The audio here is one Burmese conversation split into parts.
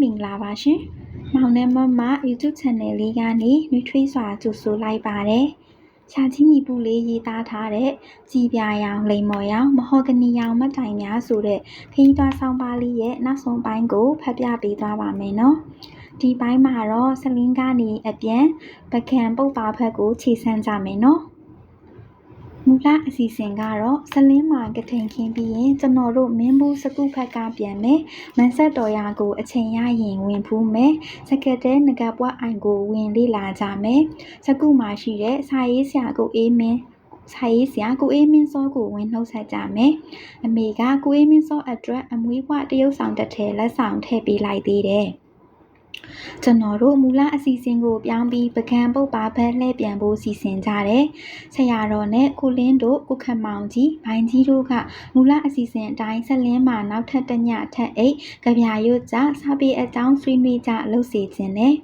မင်္ဂလာပါရှင်။မောင်နှမမ YouTube Channel လေးကနေနှွေးထွေးစွာကြိုဆိုလိုက်ပါတယ်။ရှာချင်းညီပူလေးရေးသားထားတဲ့ကြည်ပြာရောင်လိမ်မော်ရောင်မဟော်ဂနီရောင်မတ်တိုင်များဆိုတဲ့ခင်းသွားဆောင်ပါလေးရဲ့နောက်ဆုံးပိုင်းကိုဖတ်ပြပေးသွားပါမယ်နော်။ဒီပိုင်းမှာတော့ဆလင်းကနေအပြန်ပကံပုတ်ပါဖက်ကိုခြေဆန်းကြမယ်နော်။ မူလအစီအစဉ်ကတော့ဇလင်းမှာကထိန်ခင်းပြီးရင်ကျွန်တော်တို့မင်းဘူးစကုဖက်ကပြန်မယ်မန်ဆက်တော်ရာကိုအချိန်ရရင်ဝင်ဖူးမယ်စကက်တဲငကပွားအိုင်ကိုဝင်လေ့လာကြမယ်စကုမှာရှိတဲ့စာရေးဆရာကိုအေးမင်းစာရေးဆရာကိုအေးမင်းစောကိုဝင်နှုတ်ဆက်ကြမယ်အမေကကိုအေးမင်းစောအတွက်အမွေးဘွားတရုပ်ဆောင်တစ်ထည်လက်ဆောင်ထည့်ပေးလိုက်သေးတယ် ကျွန်တော်တို့မူလအစီအစဉ်ကိုပြောင်းပြီးပကံပုတ်ပါဘက်လှည့်ပြန်ဖို့စီစဉ်ကြတယ်။ဆရာတော်နဲ့ကိုလင်းတို့ကိုခမောင်ကြီးဘိုင်းကြီးတို့ကမူလအစီအစဉ်အတိုင်းဆက်လင်းမှာနောက်ထပ်တညထက်အိတ်ကြပြရွတ်ကြစာပေအကြောင်းဆွေးနွေးကြလုပ်စီခြင်းနဲ့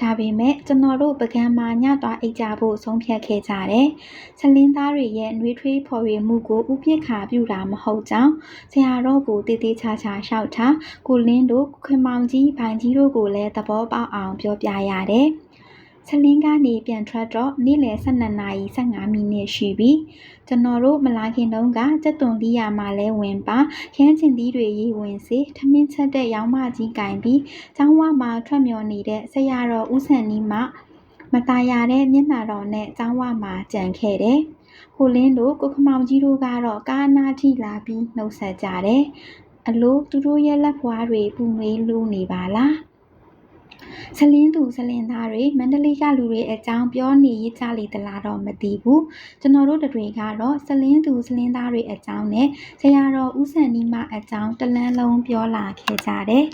ဒါပေမဲ့ကျွန်တော်တို့ပကံမှာညသွားအိတ်ကြဖို့ဆုံးဖြတ်ခဲ့ကြတယ်။ဆက်လင်းသားတွေရဲ့နှွေးထွေးဖော်ရမှုကိုဥပိ္ပခါပြုတာမဟုတ်ကြောင်းဆရာတော်ကိုတည်တည်ချာချာလျှောက်ထားကိုလင်းတို့ကိုခမောင်ကြီးဘိုင်းကြီးတို့ကိုလည်းသဘောပေါက်အောင်ပြောပြရတယ်။ဆလင်းကနေပြန်ထွက်တော့နေ့လယ်12နာရီ15မိနစ်ရှိပြီ။ကျွန်တော်တို့မလာခင်တုန်းကစက်သွန်လီယာမှာလဲဝင်ပါခန်းချင်သီးတွေရေးဝင်စေထမင်းချက်တဲ့ရောင်းမကြီးကင်ပြီးကျောင်းဝမှာထွက်မြော်နေတဲ့ဆရာတော်ဦးဆန်နီမှမตายရတဲ့မျက်နှာတော်နဲ့ကျောင်းဝမှာကြံခဲ့တယ်။ကိုလင်းတို့ကိုခမောင်ကြီးတို့ကတော့ကားနာထိလာပြီးနှုတ်ဆက်ကြတယ်။အလိုသူတို့ရဲ့လက်ဖွားတွေပူနွေးလူနေပါလား။ ဇလင်းသူဇလင်းသားတွေမန္တလေးကလူတွေအကြောင်းပြောနေရကြလေသလားတော့မသိဘူးကျွန်တော်တို့တွေကတော့ဇလင်းသူဇလင်းသားတွေအကြောင်းနဲ့ဆရာတော်ဦးဆန်နီမအကြောင်းတလန်းလုံးပြောလာခဲ့ကြတယ်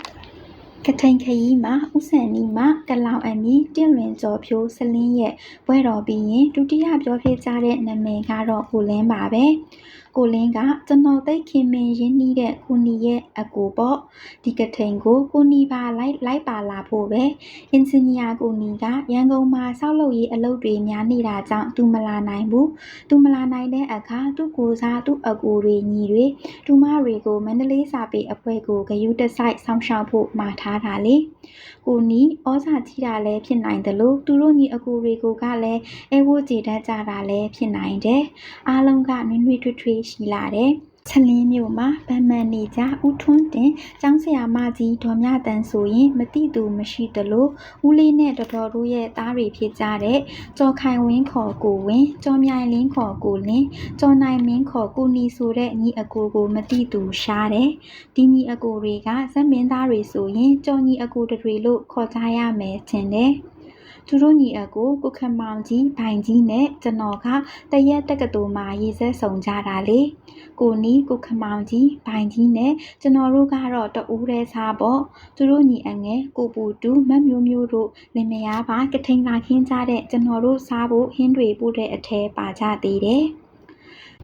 ကထိန်ခရီးမှာဥဆန်နီမှာကလောင်အမီတင့်လွင်ကျော်ဖြိုးစလင်းရဲ့ဘွဲတော်ပြီးရင်ဒုတိယပြောဖြစ်ကြတဲ့နာမည်ကတော့ကိုလင်းပါပဲ ကိုလင်းကကျွန်တော်သိခင်မင်ရင်းနှီးတဲ့ကိုနီရဲ့အကူပေါ့ဒီကထိန်ကိုကိုနီပါလိုက်လိုက်ပါလာဖို့ပဲအင်ဂျင်နီယာကိုနီကရန်ကုန်မှာဆောက်လုပ်ရေးအလုပ်တွေများနေတာကြောင့်သူမလာနိုင်ဘူးသူမလာနိုင်တဲ့အခါသူ့ကိုစားသူ့အကူတွေညီတွေတူမတွေကိုမန္တလေးစာပေအဖွဲ့ကိုဂယုတစိုက်ဆောင်းရှောက်ဖို့မှာထားတာလေကိုနီဩဇာကြီးတာလည်းဖြစ်နိုင်တယ်လို့သူတို့ညီအကူတွေကိုကလည်းအဲဝိုးကြည်တတ်ကြတာလည်းဖြစ်နိုင်တယ်အားလုံးကနွေ့နွေ့ထွေးထွေးရှိလာတယ်ချက်လင်းမြို့မှာဗန်မန်နေကြဦးထွန်းတင်ကျောင်းဆရာမကြီးဒေါ်မြတန်ဆိုရင်မတိသူမရှိသလိုဦးလေးနဲ့တော်တော်တို့ရဲ့သားတွေဖြစ်ကြတဲ့ကျော်ခိုင်ဝင်းခေါ်ကိုဝင်းကျော်မြိုင်လင်းခေါ်ကိုလင်းကျော်နိုင်မင်းခေါ်ကိုနီဆိုတဲ့ညီအကိုကိုမတိသူရှားတယ်ဒီညီအကိုတွေကဇက်မင်းသားတွေဆိုရင်ကျော်ညီအကိုတွေလို့ခေါ်ကြရမယ်ထင်တယ် သူတို့ညီအကိုကိုခမောင်ကြီးဘိုင်ကြီးနဲ့ကျွန်တော်ကတရက်တက္ကသိုလ်မှာရေးစက်ဆောင်ကြတာလေကိုနီကိုခမောင်ကြီးဘိုင်ကြီးနဲ့ကျွန်တော်တို့ကတော့တဦးတည်းစားပေါ့သူတို့ညီအငယ်ကိုပူတူမတ်မျိုးမျိုးတို့လင်မယားပါကထိန်လာခင်းကြတဲ့ကျွန်တော်တို့စားဖို့ဟင်းတွေပို့တဲ့အထဲပါကြသေးတယ်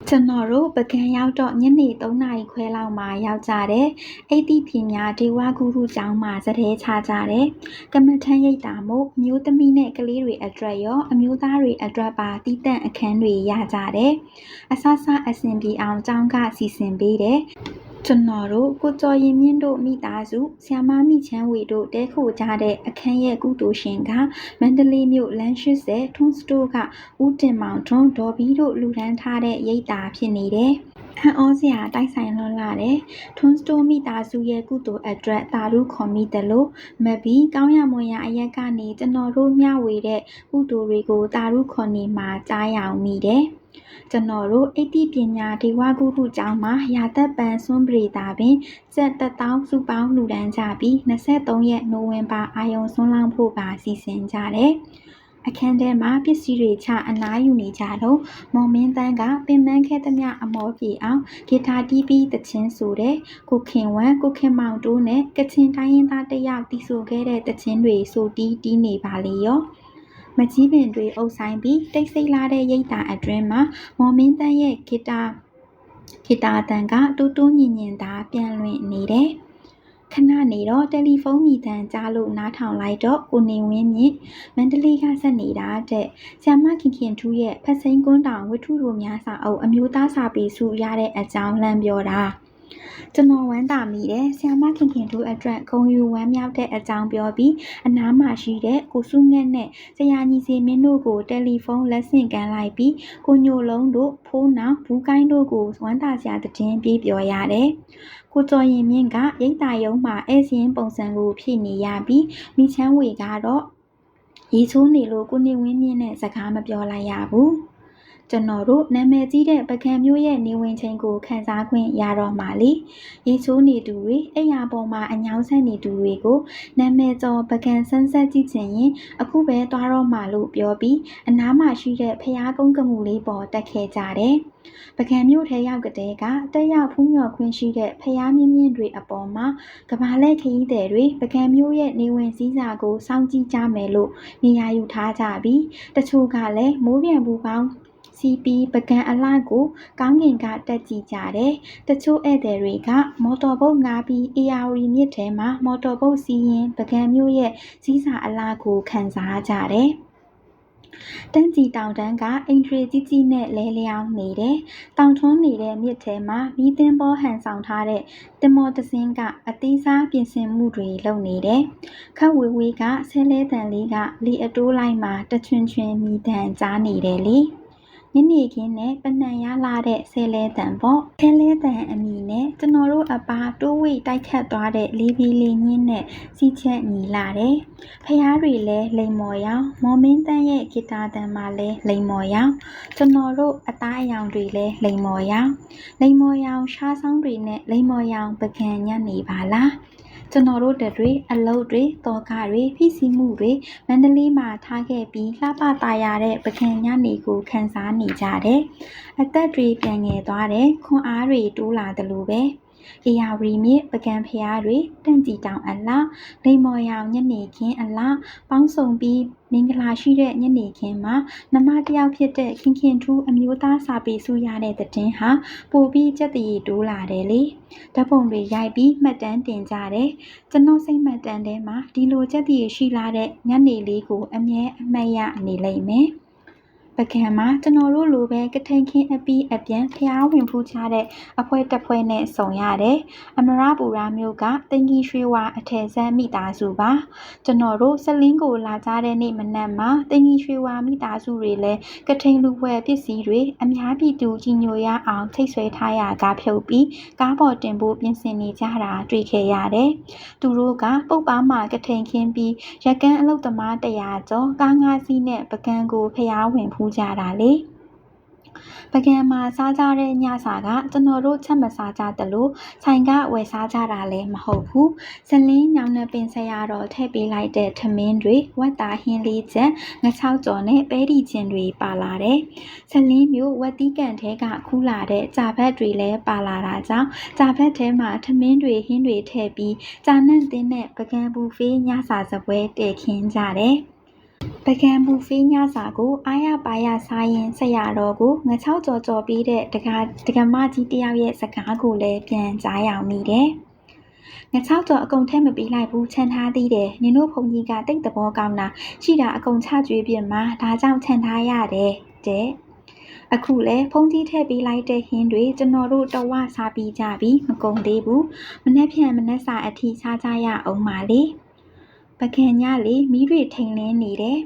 ကျွန်တော်တို့ပကံရောက်တော့ညနေ3နာရီခွဲလောက်မှရောက်ကြတယ်။အိတ်တိပညာဒေဝဂုရုကျောင်းမှာစတဲ့ချကြတယ်။ကမ္မထမ်းရိပ်တာမို့အမျိုးသမီးနဲ့ကလေးတွေအတွက်ရောအမျိုးသားတွေအတွက်ပါတီးတန့်အခန်းတွေရကြတယ်။အဆဆအဆင်ပြေအောင်ကျောင်းကစီစဉ်ပေးတယ်။ကျွန်တော်တို့ကိုကျော်ရင်မြင့်တို့မိသားစုဆ iam မမိချမ်းဝေတို့တဲခိုကြတဲ့အခန်းရဲ့ကုသိုလ်ရှင်ကမန္တလေးမြို့လမ်း80ထွန်းစတိုးကဦးတင်မောင်ထွန်းဒေါ်ဘီတို့လူဒန်းထားတဲ့ရိပ်တာဖြစ်နေတယ်။အံ့ဩစရာတိုက်ဆိုင်လွန်လာတယ်။ထွန်းစတိုးမိသားစုရဲ့ကုသိုလ်အတွက်တာရုခေါ်မိတယ်လို့မဘီကောင်းရမွန်ရအရက်ကနေကျွန်တော်တို့မျှဝေတဲ့ကုသိုလ်တွေကိုတာရုခေါ်နေမှာကြားရအောင်မိတယ်။ ကျွန်တော်တို့အိတ္တိပညာဒေဝကုဟုကျောင်းမှာရာသက်ပန်စွန်းပရိသာပင်စက်တထောင်စုပေါင်းလူတန်းကြပြီး23ရက်နိုဝင်ဘာအာယုံစွန်းလောင်းဖို့ပါစီစဉ်ကြတယ်။အခန်းထဲမှာပစ္စည်းတွေချအနားယူနေကြတော့မော်မင်းတန်းကပင်ပန်းခဲ့သမျှအမောပြေအောင်ဂီတာတီးပြီးတချင်းဆိုတဲ့ကိုခင်ဝမ်ကိုခင်မောင်တိုးနဲ့ကချင်တိုင်းရင်းသားတယောက်တီးဆိုခဲ့တဲ့တချင်းတွေဆိုတီးတီးနေပါလေရော။ မကြီးပင်တွေအုပ်ဆိုင်ပြီးတိတ်ဆိတ်လာတဲ့ရိပ်သာအတွင်းမှာမော်မင်းတန်းရဲ့ဂီတာဂီတာတန်ကတူးတူးညင်ညင်သာပြန်လွင်နေတယ်ခဏနေတော့တယ်လီဖုန်းမြည်တမ်းကြားလို့နားထောင်လိုက်တော့ကိုနေဝင်းမြင့်မန္တလေးကဆက်နေတာတဲ့ဆ iam မခင်ခင်ထူးရဲ့ဖက်စိန်ကွန်းတောင်ဝတ္ထုတို့များစာအုပ်အမျိုးသားစာပေစုရတဲ့အကြောင်းလမ်းပြောတာ ကျွန်တော်ဝမ်းသာမိတယ်။ဆရာမခင်ခင်တို့အတွက်ဂုဏ်ယူဝမ်းမြောက်တဲ့အကြောင်းပြောပြီးအနားမှာရှိတဲ့ကိုစုငှက်နဲ့ဆရာညီစီမင်းတို့ကိုတယ်လီဖုန်းလက်ဆင့်ကမ်းလိုက်ပြီးကိုညိုလုံးတို့ဖိုးနောင်ဘူးကိုင်းတို့ကိုဝမ်းသာစရာသတင်းပြေးပြောရတယ်။ကိုကျော်ရင်မြင့်ကရိတ်တာယုံမှာဧည့်စရင်ပုံစံကိုဖြည့်နေရပြီးမိချမ်းဝေကတော့ရေချိုးနေလို့ကိုနေဝင်းမြင့်နဲ့စကားမပြောလိုက်ရဘူး။ ကျွန်တော်တို့နာမည်ကြီးတဲ့ပကံမျိုးရဲ့နေဝင်ချိန်ကိုခန်းစားခွင့်ရတော့မှာလေရေချိုးနေသူတွေအိယာပေါ်မှာအညောင်းဆက်နေသူတွေကိုနာမည်ကျော်ပကံဆန်းဆက်ကြည့်ချင်ရင်အခုပဲသွားတော့မှာလို့ပြောပြီးအနားမှာရှိတဲ့ဖျားကုန်းကမှုလေးပေါ်တက်ခဲ့ကြတယ်ပကံမျိုးထဲရောက်ကတဲ့ကတက်ရောက်ဖူးမြော်ခွင့်ရှိတဲ့ဖျားမြင့်မြင့်တွေအပေါ်မှာကဘာလက်ခရီးသည်တွေပကံမျိုးရဲ့နေဝင်စည်းစာကိုစောင့်ကြည့်ကြမယ်လို့နေရာယူထားကြပြီးတချို့ကလည်းမိုးပြန်ဘူးကောင်း စီးပြီးပုကန်အလှကိုကောင်းကင်ကတက်ကြည့်ကြတယ်။တချို့ဧည့်သည်တွေကမော်တော်ဘုတ်ငှားပြီးဧရာဝတီမြစ်ထဲမှာမော်တော်ဘုတ်စီးရင်းပုကန်မြို့ရဲ့စီးစာအလှကိုခံစားကြတယ်။တန်းကြည်တောင်တန်းကအင်ထရီကြီးကြီးနဲ့လဲလျောင်းနေတယ်။တောင်ထွန်းနေတဲ့မြစ်ထဲမှာမီးသင်းပေါ်ဟန်ဆောင်ထားတဲ့တင်မော်တစင်းကအသေးစားပြင်ဆင်မှုတွေလုပ်နေတယ်။ခတ်ဝေဝေးကဆဲလဲတန်လေးကလီအတိုးလိုက်မှာတချွင်ချွင်မိတန်ကြားနေတယ်လေ။ ညနေခင်းနဲ့ပနံရလာတဲ့ဆဲလဲတန်ပေါ့ဆဲလဲတန်အမည်နဲ့ကျွန်တော်တို့အပါတိုးဝိတိုက်ခတ်သွားတဲ့လေးပီလေးညင်းနဲ့စီးချက်ညီလာတယ်ဖျားတွေလည်းလိမ်မော်ရောင်မော်မင်းတန်းရဲ့ဂီတာတန်မှလည်းလိမ်မော်ရောင်ကျွန်တော်တို့အသားအယောင်တွေလည်းလိမ်မော်ရောင်လိမ်မော်ရောင်ရှားဆောင်တွေနဲ့လိမ်မော်ရောင်ပကံညနေပါလား ကျွန်တော်တို့တက်တွေအလုပ်တွေတောကတွေဖိစီးမှုတွေမန္တလေးမှာထားခဲ့ပြီးလှပတာရတဲ့ပကံညနေကိုခန်းစားနေကြတယ်။အသက်တွေပြန်ငယ်သွားတယ်ခွန်အားတွေတိုးလာတယ်လို့ပဲ။ဧ ရာဝတီမြစ်ပကံဖျားတွေတန့်ကြည်တောင်အလားလိမ္မော်ရောင်ညနေခင်းအလားပေါင်းစုံပြီးမင်္ဂလာရှိတဲ့ညနေခင်းမှာနမတယောက်ဖြစ်တဲ့ခင်ခင်ထူးအမျိုးသားစာပေစုရတဲ့တဲ့တင်ဟာပိုပြီးကြက်တရီတိုးလာတယ်လေဓာတ်ပုံတွေရိုက်ပြီးမှတ်တမ်းတင်ကြတယ်ကျွန်တော်စိတ်မှတ်တမ်းထဲမှာဒီလိုကြက်တရီရှိလာတဲ့ညနေလေးကိုအမြဲအမှတ်ရနေလိမ့်မယ် ပကံမှာကျွန်တော်တို့လိုပဲကထိန်ခင်းအပီးအပြန်ဖျားဝင်ဖူးချတဲ့အဖွဲတစ်ဖွဲနဲ့ဆုံရတယ်။အမရပူရာမျိုးကတင်ကြီးရွှေဝါအထယ်ဆန်းမိသားစုပါ။ကျွန်တော်တို့စလင်းကိုလာကြတဲ့နေ့မနက်မှာတင်ကြီးရွှေဝါမိသားစုတွေလည်းကထိန်လူဝဲပစ္စည်းတွေအများပြည်သူကြီးညိုရအောင်ထိတ်ဆွဲထားရကားဖြုတ်ပြီးကားပေါ်တင်ဖို့ပြင်ဆင်နေကြတာတွေ့ခဲ့ရတယ်။သူတို့ကပုတ်ပါမှာကထိန်ခင်းပြီးရကန်းအလုတ်သမားတရာကျော်ကားငါးစီးနဲ့ပကံကိုဖျားဝင်ဖူးကြတာလေပကံမှာစားကြတဲ့ညစာကကျွန်တော်တို့ချက်မစားကြသလိုဆိုင်ကဝယ်စားကြတာလည်းမဟုတ်ဘူးဇလင်းညောင်နဲ့ပင်ဆရာတော်ထည့်ပေးလိုက်တဲ့ထမင်းတွေဝက်သားဟင်းလေးချက်ငချောက်ကြော်နဲ့ပဲတီကျင်တွေပါလာတယ်ဇလင်းမျိုးဝက်တီးကန်ထဲကခူးလာတဲ့ကြာဘက်တွေလည်းပါလာတာကြောင့်ကြာဘက်ထဲမှာထမင်းတွေဟင်းတွေထည့်ပြီးကြာနှံ့တင်းတဲ့ပကံဘူဖေးညစာစပွဲတည်ခင်းကြတယ် ပုဂံဘူဖေးညစာကိုအားရပါးရစားရင်းဆရာတော်ကိုငါးခြောက်ကျော်ကျော်ပြီးတဲ့ဒကာဒကမကြီးတယောက်ရဲ့စကားကိုလည်းပြန်ကြားရမိတယ်။ငါးခြောက်ကျော်အကုန်ထဲမပြီးလိုက်ဘူးခြံထားသေးတယ်။နင်တို့ဘုံကြီးကတိတ်သဘောကောင်းတာရှိတာအကုန်ချကြွေးပြမှာဒါကြောင့်ခြံထားရတယ်တဲ့။အခုလဲဖုန်းကြီးထည့်ပေးလိုက်တဲ့ဟင်းတွေကျွန်တော်တို့တဝစားပြီးကြပြီမကုန်သေးဘူး။မနေ့ဖြန်မနေ့စာအထီးစားကြရအောင်ပါလေ။ ပကံညလေးမီးတွေထိန်လင်းနေတယ်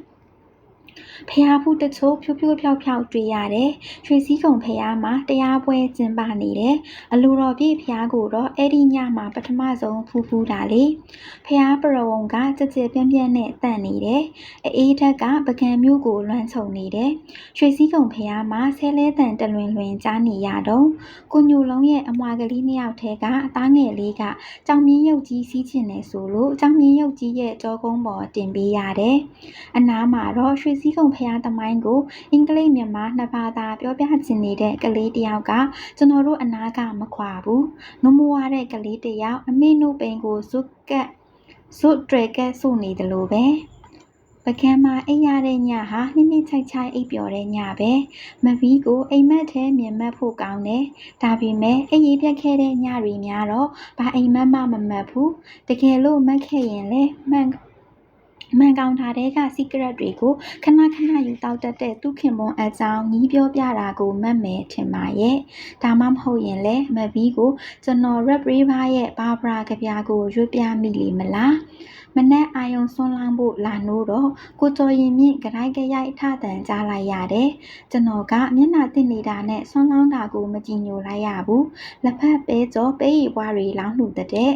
ဖျားဖူးတချို့ဖြိုးဖြိုးဖြောက်ဖြောက်တွေ့ရတယ်။ရွှေစည်းကုံဖျားမှာတရားပွဲကျင်းပနေတယ်။အလိုတော်ပြည့်ဖျားကိုတော့အဲ့ဒီညမှာပထမဆုံးဖူးဖူးတာလေ။ဖျားပရဝုံကကြကြပြန့်ပြန့်နဲ့တန့်နေတယ်။အေးထက်ကပကံမျိုးကိုလွှမ်းခြုံနေတယ်။ရွှေစည်းကုံဖျားမှာဆဲလဲတန်တလွင်လွင်ကြားနေရတော့ကိုညိုလုံးရဲ့အမွာကလေးနှစ်ယောက်ထဲကအသားငယ်လေးကကြောင်မြင်းရုပ်ကြီးစီးချင်နေဆိုလို့ကြောင်မြင်းရုပ်ကြီးရဲ့ကြောကုန်းပေါ်တင်ပေးရတယ်။အနားမှာတော့ရွှေစည်းကုံဖျားသမိုင်းကိုအင်္ဂလိပ်မြန်မာနှစ်ဘာသာပြောပြချင်နေတဲ့ကလေးတယောက်ကကျွန်တော်တို့အနာကမခွာဘူးနုမဝတဲ့ကလေးတယောက်အမေနုပိန်ကိုဇွတ်ကက်ဇွတ်တွယ်ကက်ဆုနေတယ်လို့ပဲပကံမှာအိပ်ရတဲ့ညဟာနှိမ့်နှိမ့်ချိုက်ချိုက်အိပ်ပျော်တဲ့ညပဲမဗီးကိုအိမ်မက်ထဲမြင်မက်ဖို့ကောင်းတယ်ဒါပေမဲ့အိပ်ရေးပြတ်ခဲ့တဲ့ညတွေများတော့ဘာအိမ်မက်မှမမက်ဘူးတကယ်လို့မက်ခဲ့ရင်လေမှန် မှန်ကောင်ထားတဲ့က secret တွေကိုခဏခဏယူတောက်တတ်တဲ့သူခင်ပွန်အကြောင်းညီးပြောပြတာကိုမှတ်မယ်ထင်ပါရဲ့ဒါမှမဟုတ်ရင်လဲမဘီကိုကျွန်တော် rap river ရဲ့ဘာဘရာကြပြာကိုရွတ်ပြမိလိမလားမနက်အာယုံဆွန်းလောင်းဖို့လာနိုးတော့ကိုကျော်ရင်မြင့်ကြိုက်ကြရိုက်ထတန်ကြားလိုက်ရတယ်ကျွန်တော်ကမျက်နှာတင်နေတာနဲ့ဆွန်းလောင်းတာကိုမကြည်ညိုလိုက်ရဘူးလက်ဖက်ပဲကြောပဲရီပွားတွေလောင်းလှူတဲ့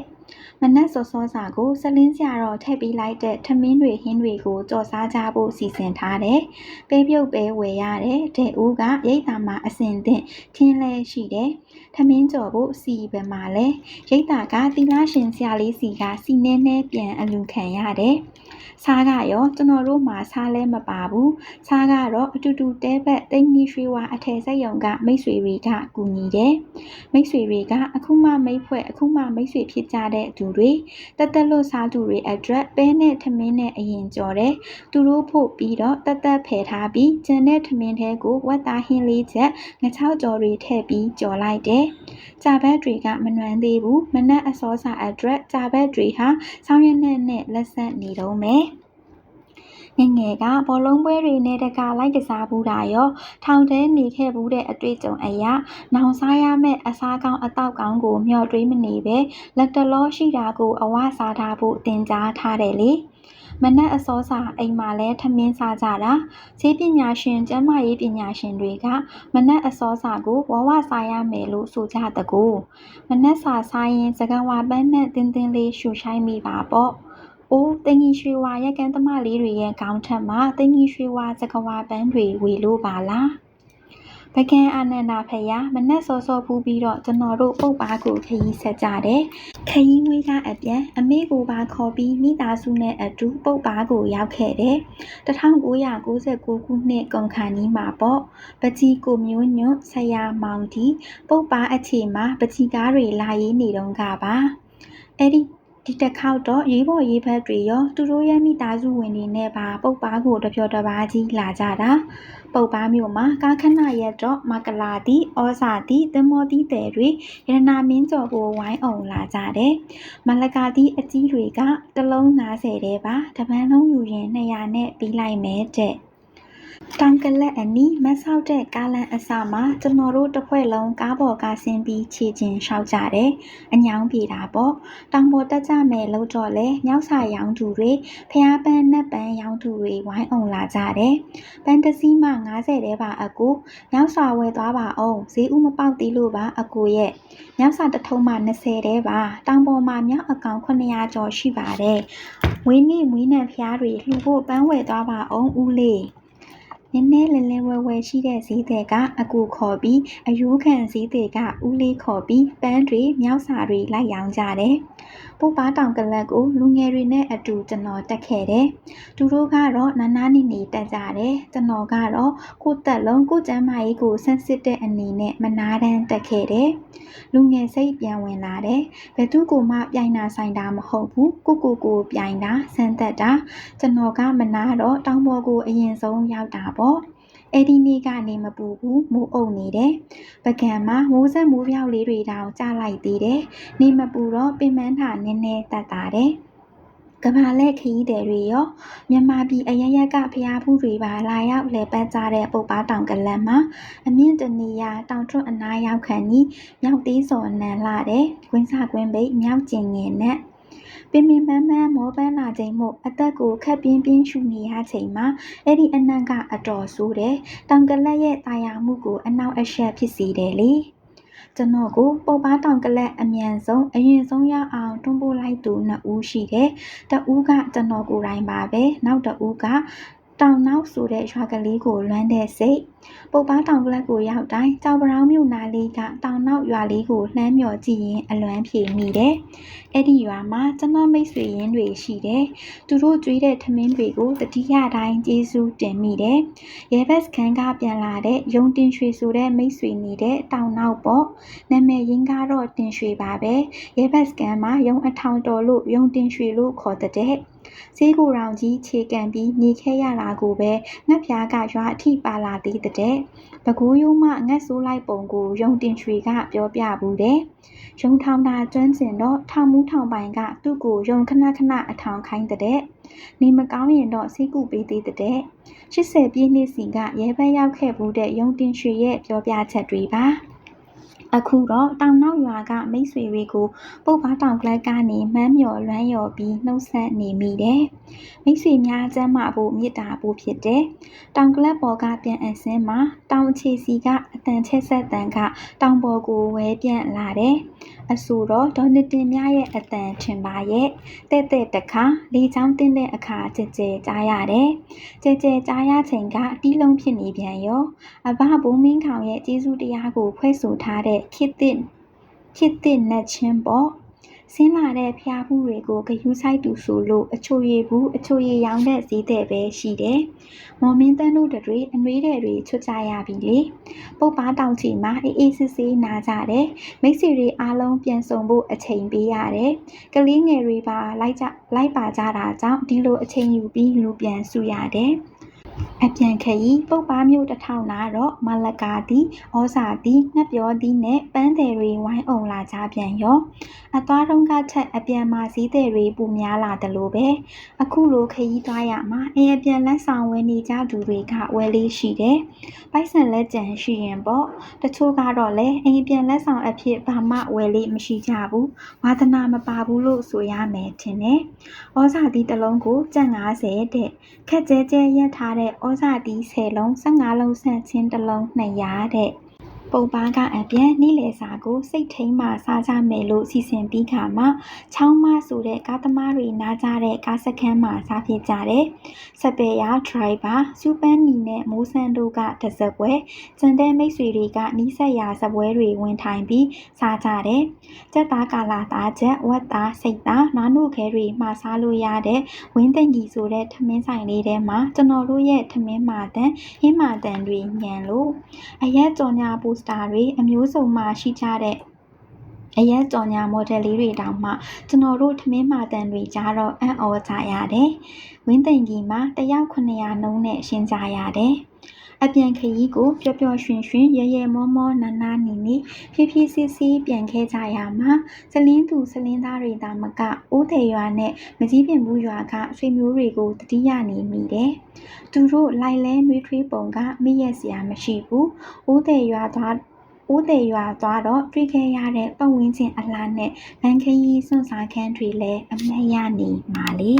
မနက်စောစောစာကိုစလင်းစရာတော့ထည့်ပေးလိုက်တဲ့ထမင်းတွေဟင်းတွေကိုကြော်စားကြဖို့စီစဉ်ထားတယ်။ပဲပြုတ်ပဲဝယ်ရတယ်။တဲ့ဦးကရိတ်တာမှာအစင်သင့်ထင်းလဲရှိတယ်။ ထမင်းကြော်ဖို့စီဘယ်မှာလဲ။ရိတ်တာကတီလာရှင်ဆရာလေးစီကစီနေနဲ့ပြန်အလူခံရတယ်။စားကရောကျွန်တော်တို့မှာစားလဲမပါဘူး။စားကတော့အတူတူတဲဘက်တိတ်ကြီးရွှေဝါအထည်စက်ယုံကမိတ်ဆွေတွေကကူညီတယ်။မိတ်ဆွေတွေကအခုမှမိတ်ဖွဲ့အခုမှမိတ်ဆွေဖြစ်ကြတဲ့သူတွေတက်တက်လို့စားသူတွေအတွက် ပဲနဲ့ထမင်းနဲ့အရင်ကြော်တယ်။သူတို့ဖို့ပြီးတော့တက်တက်ဖယ်ထားပြီးကျန်တဲ့ထမင်းထဲကိုဝက်သားဟင်းလေးချက်ငချောက်ကြော်တွေထည့်ပြီးကြော်လိုက်တယ်။ကြာဘက်တွေကမနှွမ်းသေးဘူး။မနက်အစောစာအတွက်ကြာဘက်တွေဟာဆောင်းရနဲ့နဲ့လက်ဆက်နေတော့မယ်။ငယ်ငယ်ကဘောလုံးပွဲတွေနဲ့တကာလိုက်ကစားဘူးတာရောထောင်ထဲနေခဲ့ဘူးတဲ့အတွေ့အကြုံအရနောင်စားရမယ့်အစားကောင်းအတော့ကောင်းကိုမျှော်တွေးမနေပဲလက်တလောရှိတာကိုအဝစားထားဖို့တင်ကြားထားတယ်လေ မနက်အစောစာအိမ်မှာလဲထမင်းစားကြတာဈေးပညာရှင်ကျမ်းမာရေးပညာရှင်တွေကမနက်အစောစာကိုဝဝစားရမယ်လို့ဆိုကြတကူမနက်စာစားရင်စကံဝါပန်းနဲ့တင်းတင်းလေးရှူရှိုင်းမိပါပေါ့။အိုးတင်ကြီးရွှေဝါရက်ကန်းသမားလေးတွေရဲ့ခေါင်းထက်မှာတင်ကြီးရွှေဝါစကဝါပန်းတွေဝေလို့ပါလား။ ပကံအာနန္ဒာဖယားမနက်စောစောပူးပြီးတော့ကျွန်တော်တို့ပုတ်ပါကိုခရီးဆက်ကြတယ်။ခရီးဝေးကအပြန်အမေကိုပါခေါ်ပြီးမိသားစုနဲ့အတူပုတ်ပါကိုရောက်ခဲ့တယ်။1999ခုနှစ်ကုန်ခါနီးမှာပေါ့။ပကြီးကိုမျိုးညွန့်ဆရာမောင်တီပုတ်ပါအခြေမှာပကြီးကားတွေလာရေးနေတော့ကပါ။အဲ့ဒီ ဒီတစ်ခေါက်တော့ရေးပေါ်ရေးဘက်တွေရောသူတို့ရဲ့မိသားစုဝင်တွေနဲ့ပါပုတ်ပါးကိုတပြောတပါးကြီးလာကြတာပုတ်ပါးမြို့မှာကားခဏရက်တော့မကလာတီဩဇာတီသမောတီတဲတွေရတနာမင်းကျော်ကိုဝိုင်းအောင်လာကြတယ်မလကာတီအကြီးတွေကတလုံး90တဲပါတပန်းလုံးယူရင်200နဲ့ပြီးလိုက်မယ်တဲ့ တောင်ကလပ်အနီးမတ်ဆောက်တဲ့ကားလမ်းအစမှာကျွန်တော်တို့တစ်ဖွဲ့လုံးကားပေါ်ကဆင်းပြီးခြေကျင်လျှောက်ကြတယ်။အညောင်းပြေတာပေါ့။တောင်ပေါ်တက်ကြမယ်လို့တော့လေမြောက်စာရောင်းသူတွေဖျားပန်းနဲ့ပန်းရောင်းသူတွေဝိုင်းအောင်လာကြတယ်။ပန်းတစည်းမှ90တဲပါအကူမြောက်စာဝယ်သွားပါအောင်ဈေးဥမပေါက်သေးလို့ပါအကူရဲ့မြောက်စာတထုံးမှ20တဲပါတောင်ပေါ်မှာမြောက်အကောင်900ကျော်ရှိပါတယ်။ဝင်းနေမွေးနံဖျားတွေလှူဖို့ပန်းဝယ်သွားပါအောင်ဦးလေး။ နည်းနည်းလဲလဲဝဲဝဲရှိတဲ့ဈေးသည်ကအကူခေါ်ပြီးအယိုးခံဈေးသည်ကဦးလေးခေါ်ပြီးပန်းတွေမြောက်စာတွေလိုက်ရောင်းကြတယ်။ပုပ်ပါတောင်ကလပ်ကိုလူငယ်တွေနဲ့အတူကျွန်တော်တက်ခဲ့တယ်။သူတို့ကတော့နာနာနေနေတက်ကြတယ်။ကျွန်တော်ကတော့ကိုယ့်တက်လုံးကိုယ့်ကျမ်းမာရေးကိုဆန်းစစ်တဲ့အနေနဲ့မနာတမ်းတက်ခဲ့တယ်။လူငယ်စိတ်ပြန်ဝင်လာတယ်။ဘယ်သူကိုမှပြိုင်တာဆိုင်တာမဟုတ်ဘူး။ကိုကိုကိုပြိုင်တာဆန်းသက်တာကျွန်တော်ကမနာတော့တောင်ပေါ်ကိုအရင်ဆုံးရောက်တာပေါ့အဲ့ဒီနေ့ကနေမပူဘူးမိုးအုပ်နေတယ်ပကံမှာမိုးဆက်မိုးပြောက်လေးတွေတောင်ကျလိုက်သေးတယ်နေမပူတော့ပင်မန်းထာနည်းနည်းတက်တာတယ်ကဘာလက်ခရီးသည်တွေရောမြန်မာပြည်အရရက်ကဖျားဖူးတွေပါလာရောက်လဲပတ်ကြတဲ့ပုပ်ပါတောင်ကလန်မှာအမြင့်တနေရတောင်ထွတ်အနားရောက်ခန့်ကြီးမြောက်သေးစော်နန်လာတဲ့ကွင်းစာကွင်းပိတ်မြောက်ကျင်ငယ်နဲ့ ပင်ပင်ပန်းပန်းမောပန်းလာချိန်မို့အသက်ကိုခပ်ပြင်းပြင်းရှူနေရချိန်မှာအဲ့ဒီအနံ့ကအတော်ဆိုးတယ်။တောင်ကလတ်ရဲ့တာယာမှုကိုအနောက်အရှက်ဖြစ်စေတယ်လေ။ကျွန်တော်ကိုပုပ်ပါတောင်ကလတ်အမြန်ဆုံးအရင်ဆုံးရအောင်တွန်းပို့လိုက်သူနှစ်ဦးရှိတယ်။တဦးကကျွန်တော်ကိုယ်တိုင်ပါပဲ။နောက်တဦးက တောင်နောက်ဆိုတဲ့ရွာကလေးကိုလွမ်းတဲ့စိတ်ပုပ်ပါတောင်ကလပ်ကိုရောက်တိုင်းကြောင်ပရောင်းမြို့နာလေးကတောင်နောက်ရွာလေးကိုလှမ်းမြော်ကြည့်ရင်အလွမ်းဖြေမိတယ်။အဲ့ဒီရွာမှာကျွန်တော်မိတ်ဆွေရင်းတွေရှိတယ်။သူတို့ကြွေးတဲ့ထမင်းတွေကိုတတိယတိုင်းကျေးဇူးတင်မိတယ်။ရဲဘက်စခန်းကပြန်လာတဲ့ယုံတင်ရွှေဆိုတဲ့မိတ်ဆွေနေတဲ့တောင်နောက်ပေါ့။နာမည်ရင်းကားတော့တင်ရွှေပါပဲ။ရဲဘက်စခန်းမှာယုံအထောင်တော်လို့ယုံတင်ရွှေလို့ခေါ်တဲ့ ဈေးကိုယ်တော်ကြီးခြေကန်ပြီးနေခဲ့ရတာကိုပဲငှက်ဖျားကရွာအထိပါလာသေးတဲ့ဘကူးရိုးမှငှက်ဆိုးလိုက်ပုံကိုယုံတင်ရွှေကပြောပြဘူးတယ်။ယုံထောင်တာကျွမ်းကျင်တော့ထောင်မူးထောင်ပိုင်ကသူ့ကိုယုံခဏခဏအထောင်ခိုင်းတဲ့နေမကောင်းရင်တော့စိတ်ကူပေးသေးတဲ့80ပြည့်နှစ်စီကရဲဘက်ရောက်ခဲ့ဘူးတဲ့ယုံတင်ရွှေရဲ့ပြောပြချက်တွေပါ။ အခုတော့တောင်နောက်ရွာကမိတ်ဆွေတွေကိုပုတ်ပါတောင်ကလပ်ကနေမှန်းမြော်လွမ်းလျော်ပြီးနှုတ်ဆက်နေမိတယ်။မိတ်ဆွေများကျမ်းမာဖို့မေတ္တာပို့ဖြစ်တယ်။တောင်ကလပ်ပေါ်ကပြန်အစင်းမှာတောင်အခြေစီကအတန်ချက်ဆက်တန်ကတောင်ပေါ်ကိုဝဲပြန့်လာတယ်။အဆိုတော့ဒေါ်နတင်မြရဲ့အတန်ထင်ပါရဲ့တဲ့တဲ့တခါလေချောင်းတင်းတဲ့အခါကြဲကြဲကြားရတယ်ကြဲကြဲကြားရချိန်ကတီးလုံးဖြစ်နေပြန်ရောအဘဘုံမင်းခေါင်ရဲ့ကျေးဇူးတရားကိုဖွဲ့ဆိုထားတဲ့ခေတ်သစ်ခေတ်သစ်နဲ့ချင်းပေါ့ဆင်းလာတဲ့ဖျားမှုတွေကိုဂယူးဆိုင်တူဆိုလို့အချိုရည်ဘူးအချိုရည်ရောင်းတဲ့ဈေးတဲ့ပဲရှိတယ်။မော်မင်းတန်းတို့တွေအနှွေးတဲ့တွေချွတ်ကြရပြီလေ။ပုတ်ပါတောင်ချီမှာအေးအေးဆေးဆေးနာကြတယ်။မိတ်ဆွေတွေအားလုံးပြန်ဆုံဖို့အချိန်ပေးရတယ်။ကလေးငယ်တွေပါလိုက်ကြလိုက်ပါကြတာကြောင့်ဒီလိုအချိန်ယူပြီးလူပြန်စုရတယ်။ အပြန်ခရီးပုပ္ပားမြို့တစ်ထောင်နာတော့မလကာသည်ဩဇာသည်ငှက်ပြောသည်နှင့်ပန်းတယ်တွေဝိုင်းအောင်လာကြပြန်ရောအသွားတုံးကထက်အပြန်မှာစည်းတယ်တွေပူများလာတယ်လို့ပဲအခုလိုခရီးသွားရမှာအရင်ပြန်လက်ဆောင်ဝယ်နေကြသူတွေကဝယ်လေးရှိတယ်ပိုက်ဆံလက်ကျန်ရှိရင်ပေါ့တချို့ကတော့လည်းအရင်ပြန်လက်ဆောင်အဖြစ်ဘာမှဝယ်လေးမရှိကြဘူးဝါသနာမပါဘူးလို့ဆိုရမယ်ထင်တယ်ဩဇာသည်တစ်လုံးကိုကျပ်90တဲ့ခက်ကျဲကျဲရက်ထားတဲ့ဩဇာတီး10လုံး15လုံးဆန့်ချင်းတစ်လုံး200တဲ့ ပုံပန်းကအပြန်နေ့လယ်စာကိုစိတ်ထိန်မှစားကြမယ်လို့စီစဉ်ပြီးခါမှချောင်းမဆိုတဲ့ကားသမားတွေနားကြတဲ့ကားစခန်းမှာစားဖြစ်ကြတယ်။စပယ်ယာဒရိုင်ဘာစူပန်နီနဲ့မိုးဆန်တို့ကတစပွဲကျန်တဲ့မိတ်ဆွေတွေကနီးစက်ရာစပွဲတွေဝင်ထိုင်ပြီးစားကြတယ်။ကြက်သားကာလာသားချက်ဝက်သားစိတ်သားနားနို့ခဲတွေမှာစားလို့ရတဲ့ဝင်းသိန်ကြီးဆိုတဲ့ထမင်းဆိုင်လေးထဲမှာကျွန်တော်တို့ရဲ့ထမင်းမာတန်ဟင်းမာတန်တွေညံလို့အရက်ကြော်ညာပူစတာတွေအမျိုးစုံမှရှိကြတဲ့အရက်ကြော်ညာမော်ဒယ်လေးတွေတောင်မှကျွန်တော်တို့ထမင်းမာတန်တွေကြားတော့အံ့ဩကြရတယ်။ဝင်းသိန်ကြီးမှာတယောက်900နှုန်းနဲ့ရှင်းကြရတယ်။ အပြန်ခရီးကိုပျော်ပျော်ရွှင်ရွှင်ရဲရဲမောမောနာနာနေနေဖြည်းဖြည်းစစ်စစ်ပြန်ခဲ့ကြရမှာစလင်းသူစလင်းသားတွေသာမကအိုးတယ်ရွာနဲ့မကြီးပင်ဘူးရွာကဆွေမျိုးတွေကိုတတိယနေမိတယ်။သူတို့လိုက်လဲနှွေးထွေးပုံကမိရက်စရာမရှိဘူး။အိုးတယ်ရွာသွားဦးသေးရွာသွားတော့တွေ့ခဲ့ရတဲ့ပတ်ဝန်းကျင်အလားနဲ့လန်ခရီးစွန့်စားခန်းတွေလည်းအမှတ်ရနေပါလေ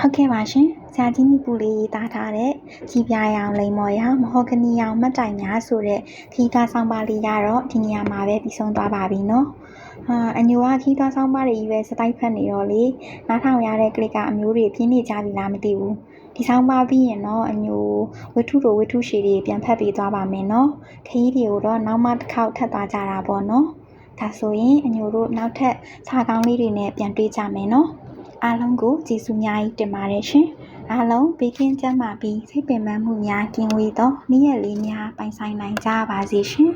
ဟုတ်ကဲ့ပါရှင်ဆရာကြီးနီပူလေးရေးသားထားတဲ့ကြီးပြာရောင်လိမ္မော်ရောင်မဟောဂနီရောင်မတ်တိုင်များဆိုတဲ့ခီးကားဆောင်ပါလေးရတော့ဒီနေရာမှာပဲပြီးဆုံးသွားပါပြီနော်အာအညိုကခီးသားဆောင်ပါတွေကြီးပဲစတိုက်ဖက်နေတော့လေနားထောင်ရတဲ့ကလစ်ကအမျိုးတွေပြင်းနေကြပြီလားမသိဘူးဒီဆောင်ပါပြီးရင်တော့အညိုဝတ္ထုတို့ဝတ္ထုရှည်တွေပြန်ဖတ်ပေးသွားပါမယ်နော်ခရီးတွေကိုတော့နောက်မှတစ်ခေါက်ထပ်သွားကြတာပေါ့နော်ဒါဆိုရင်အညိုတို့နောက်ထပ်စာကောင်းလေးတွေနဲ့ပြန်တွေ့ကြမယ်နော် အားလုံးကိုကျေးဇူးများကြီးတင်ပါတယ်ရှင်အားလုံးဘေးကင်းကျန်းမာပြီးစိတ်ပင်ပန်းမှုများကင်းဝေးသောနေ့ရက်လေးများပိုင်ဆိုင်နိုင်ကြပါစေရှင်